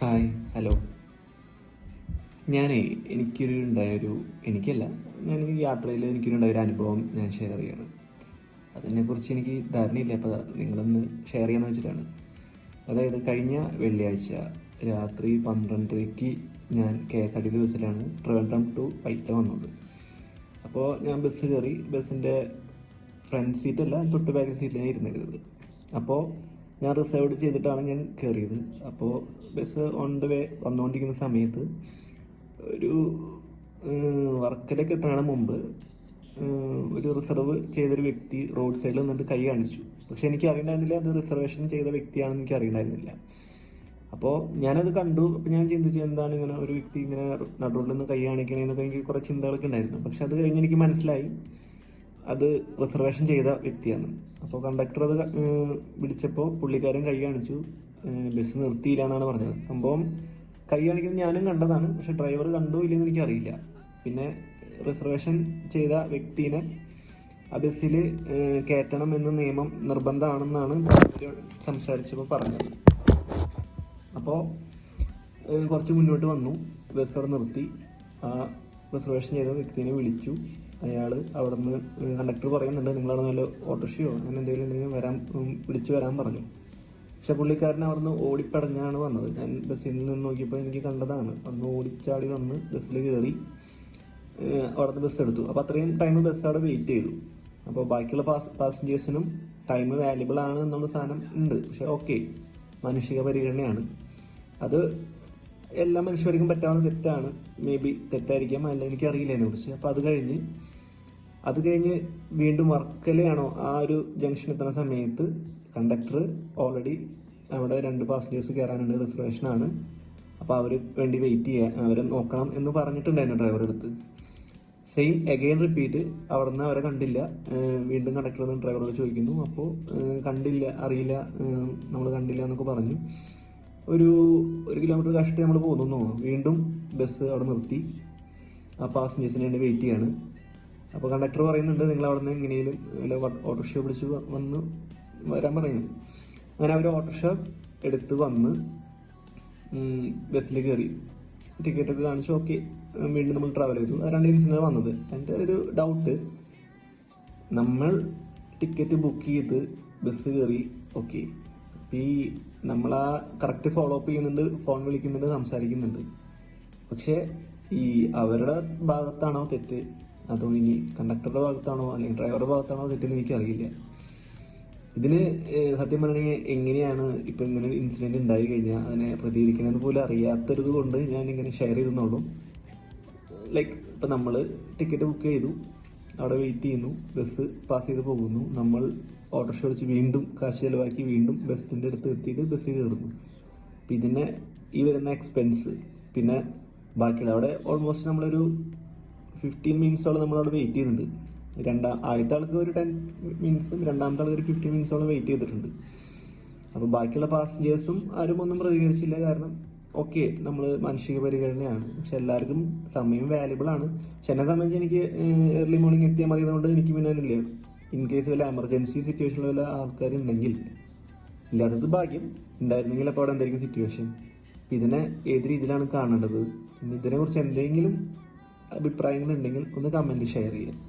Hi hello ഞാനേ എനിക്കൊരു ഉണ്ടായൊരു എനിക്കല്ല ഞാൻ ഈ യാത്രയിൽ എനിക്കൊരു ഉണ്ടായൊരു അനുഭവം ഞാൻ ഷെയർ ചെയ്യാണ്. അതിനെക്കുറിച്ച് എനിക്ക് ധാരണയില്ല അപ്പോൾ നിങ്ങളൊന്ന് ഷെയർ ചെയ്യാന്ന് വെച്ചിട്ടാണ്. അതായത് കഴിഞ്ഞ വെള്ളിയാഴ്ച രാത്രി പന്ത്രണ്ടരയ്ക്ക് ഞാൻ K S R T C ബസ്സിലാണ് ട്രിവാൻഡ്രം ടു പൈത്ത വന്നത്. അപ്പോൾ ഞാൻ ബസ് കയറി ബസ്സിന്റെ ഫ്രണ്ട് സീറ്റല്ല തൊട്ട് ബാക്ക് സീറ്റിലാണ് ഇരുന്നിരുന്നത് അപ്പോൾ ഞാൻ റിസർവ്ഡ് ചെയ്തിട്ടാണ് ഞാൻ കയറിയത് അപ്പോൾ ബസ് ഓൺ ദ വേ വന്നുകൊണ്ടിരിക്കുന്ന സമയത്ത് ഒരു വർക്കിലേക്ക് എത്തുന്നതിന് മുമ്പ് ഒരു റിസർവ് ചെയ്തൊരു വ്യക്തി റോഡ് സൈഡിൽ നിന്നിട്ട് കൈ കാണിച്ചു പക്ഷെ എനിക്ക് അറിയണ്ടായിരുന്നില്ല അത് റിസർവേഷൻ ചെയ്ത വ്യക്തിയാണെന്ന് എനിക്ക് അറിയണ്ടായിരുന്നില്ല അപ്പോൾ ഞാനത് കണ്ടു അപ്പോൾ ഞാൻ ചിന്തിച്ചു എന്താണ് ഇങ്ങനെ ഒരു വ്യക്തി ഇങ്ങനെ നടുവിൽ നിന്ന് കൈ കാണിക്കണേന്നൊക്കെ എനിക്ക് കുറേ ചിന്തകളൊക്കെ ഉണ്ടായിരുന്നു പക്ഷെ അത് കഴിഞ്ഞ് എനിക്ക് മനസ്സിലായി അത് റിസർവേഷൻ ചെയ്ത വ്യക്തിയാണ്. അപ്പോൾ കണ്ടക്ടർ അത് വിളിച്ചപ്പോൾ പുള്ളിക്കാരൻ കൈ കാണിച്ചു. ബസ് നിർത്തിയില്ല എന്നാണ് പറഞ്ഞത്. സംഭവം കൈ കാണിക്കുന്നത് ഞാനും കണ്ടതാണ്. പക്ഷെ ഡ്രൈവർ കണ്ടോ ഇല്ലെന്ന് എനിക്കറിയില്ല. പിന്നെ റിസർവേഷൻ ചെയ്ത വ്യക്തിനെ ആ ബസ്സിൽ കയറ്റണം എന്ന നിയമം നിർബന്ധമാണെന്നാണ് സംസാരിച്ചപ്പോൾ പറഞ്ഞത്. അപ്പോൾ കുറച്ച് മുന്നോട്ട് വന്നു. ബസ് അവിടെ നിർത്തി. ആ റിസർവേഷൻ ചെയ്ത വ്യക്തിനെ വിളിച്ചു. അയാൾ അവിടെ നിന്ന് കണ്ടക്ടർ പറയുന്നുണ്ട് നിങ്ങളവിടെ നല്ല ഓട്ടോറിക്ഷയോ അങ്ങനെ എന്തെങ്കിലും ഉണ്ടെങ്കിൽ വരാൻ വിളിച്ചു വരാൻ പറഞ്ഞു. പക്ഷെ പുള്ളിക്കാരൻ അവിടെ നിന്ന് ഓടിപ്പടഞ്ഞാണ് വന്നത്. ഞാൻ ബസ്സിൽ നിന്ന് നോക്കിയപ്പോൾ എനിക്ക് കണ്ടതാണ്. അന്ന് ഓടിച്ചാടി വന്ന് ബസ്സിൽ കയറി അവിടുന്ന് ബസ് എടുത്തു. അപ്പോൾ അത്രയും ടൈം ബസ് അവിടെ വെയിറ്റ് ചെയ്തു. അപ്പോൾ ബാക്കിയുള്ള പാസ് പാസഞ്ചേഴ്സിനും ടൈം വാല്യബിൾ ആണ് എന്നുള്ള സാധനം ഉണ്ട്. പക്ഷെ ഓക്കെ മാനുഷിക പരിഗണനയാണ്. അത് എല്ലാ മനുഷ്യർക്കും പറ്റാവുന്ന തെറ്റാണ്. മേ ബി തെറ്റായിരിക്കാം. അല്ല എനിക്കറിയില്ല അതിനെക്കുറിച്ച്. അപ്പോൾ അത് കഴിഞ്ഞ് അത് കഴിഞ്ഞ് വീണ്ടും വർക്കലയാണോ? ആ ഒരു ജംഗ്ഷൻ എത്തുന്ന സമയത്ത് കണ്ടക്ടർ ഓൾറെഡി അവിടെ രണ്ട് പാസഞ്ചേഴ്സ് കയറാനുണ്ട്. റിസർവേഷനാണ് അപ്പോൾ അവർ വേണ്ടി വെയിറ്റ് ചെയ്യാൻ അവരെ നോക്കണം എന്ന് പറഞ്ഞിട്ടുണ്ടായിരുന്നു ഡ്രൈവർ അടുത്ത്. സെയിം അഗെയിൻ റിപ്പീറ്റ് അവിടെ നിന്ന് അവരെ കണ്ടില്ല. വീണ്ടും കണ്ടക്ടർ ഡ്രൈവറോട് ചോദിക്കുന്നു. അപ്പോൾ കണ്ടില്ല അറിയില്ല നമ്മൾ കണ്ടില്ല എന്നൊക്കെ പറഞ്ഞു. ഒരു ഒരു കിലോമീറ്റർ കഷ്ടി നമ്മൾ പോകുന്നു. വീണ്ടും ബസ് അവിടെ നിർത്തി. ആ പാസഞ്ചേഴ്സിന് വേണ്ടി വെയിറ്റ് ചെയ്യാണ്. അപ്പോൾ കണ്ടക്ടർ പറയുന്നുണ്ട് നിങ്ങൾ അവിടെ നിന്ന് എങ്ങനെയും ഓട്ടോറിക്ഷ പിടിച്ച് വന്ന് വരാൻ പറയുന്നു അങ്ങനെ അവർ ഓട്ടോറിക്ഷ എടുത്ത് വന്ന് ബസ്സിൽ കയറി ടിക്കറ്റ് ഒക്കെ കാണിച്ചു ഓക്കെ വീണ്ടും നമ്മൾ ട്രാവൽ ചെയ്തു. രണ്ട് ദിവസത്തിനാണ് വന്നത്. എന്റെ ഒരു ഡൗട്ട് നമ്മൾ ടിക്കറ്റ് ബുക്ക് ചെയ്ത് ബസ് കയറി ഓക്കെ ഈ നമ്മൾ ആ കറക്റ്റ് ഫോളോ അപ്പ് ചെയ്യുന്നുണ്ട് ഫോൺ വിളിക്കുന്നുണ്ട് സംസാരിക്കുന്നുണ്ട്. പക്ഷേ ഈ അവരുടെ ഭാഗത്താണോ തെറ്റ്? അതോ ഇനി കണ്ടക്ടറുടെ ഭാഗത്താണോ? അല്ലെങ്കിൽ ഡ്രൈവറുടെ ഭാഗത്താണോ തെറ്റെന്ന് എനിക്കറിയില്ല. ഇതിന് സത്യം പറഞ്ഞാൽ എങ്ങനെയാണ് ഇപ്പം ഇങ്ങനെ ഇൻസിഡന്റ് ഉണ്ടായി കഴിഞ്ഞാൽ അതിനെ പ്രതികരിക്കണമെന്ന് പോലും അറിയാത്തൊരിത് കൊണ്ട് ഞാൻ ഇങ്ങനെ ഷെയർ ചെയ്തെന്നുള്ളൂ ലൈക്ക് ഇപ്പം നമ്മൾ ടിക്കറ്റ് ബുക്ക് ചെയ്തു. അവിടെ വെയിറ്റ് ചെയ്യുന്നു. ബസ് പാസ് ചെയ്ത് പോകുന്നു. നമ്മൾ ഓട്ടോറിക്ഷ വിളിച്ച് വീണ്ടും കാശ് ചിലവാക്കി വീണ്ടും ബസ്സിന്റെ അടുത്ത് എത്തിയിട്ട് ബസ്സിൽ കയറുന്നു. പിന്നെ ഈ വരുന്ന എക്സ്പെൻസ് പിന്നെ ബാക്കിയുള്ള അവിടെ ഓൾമോസ്റ്റ് നമ്മളൊരു ഫിഫ്റ്റീൻ മിനിറ്റ്സോളം നമ്മളവിടെ വെയിറ്റ് ചെയ്യുന്നുണ്ട് രണ്ടാം ആദ്യത്തെ ആൾക്ക് ഒരു ടെൻ മിനിറ്റ്സും രണ്ടാമത്തെ ആൾക്ക് ഒരു ഫിഫ്റ്റീൻ മിനിറ്റ്സോളം വെയിറ്റ് ചെയ്തിട്ടുണ്ട്. അപ്പോൾ ബാക്കിയുള്ള പാസഞ്ചേഴ്സും ആരും ഒന്നും പ്രതികരിച്ചില്ല. കാരണം ഓക്കെ നമ്മൾ മാനുഷിക പരിഗണനയാണ്. പക്ഷെ എല്ലാവർക്കും സമയം വാല്യബിൾ ആണ്. പക്ഷെ എന്നെ സംബന്ധിച്ച് എനിക്ക് ഏർലി മോർണിംഗ് എത്തിയാൽ മതി എന്നുകൊണ്ട് എനിക്ക് പിന്നെ ഇല്ല ഇൻ കേസ് വല്ല എമർജൻസി സിറ്റുവേഷനിൽ വല്ല ആൾക്കാരുണ്ടെങ്കിൽ. ഇല്ലാത്തത് ഭാഗ്യം. ഉണ്ടായിരുന്നെങ്കിൽ അപ്പോൾ അവിടെ എന്തായിരിക്കും സിറ്റുവേഷൻ ഇതിനെ ഏത് രീതിയിലാണ് കാണേണ്ടത്? ഇതിനെക്കുറിച്ച് എന്തെങ്കിലും അഭിപ്രായങ്ങൾ ഉണ്ടെങ്കിൽ ഒന്ന് കമന്റ് ഷെയർ ചെയ്യുക.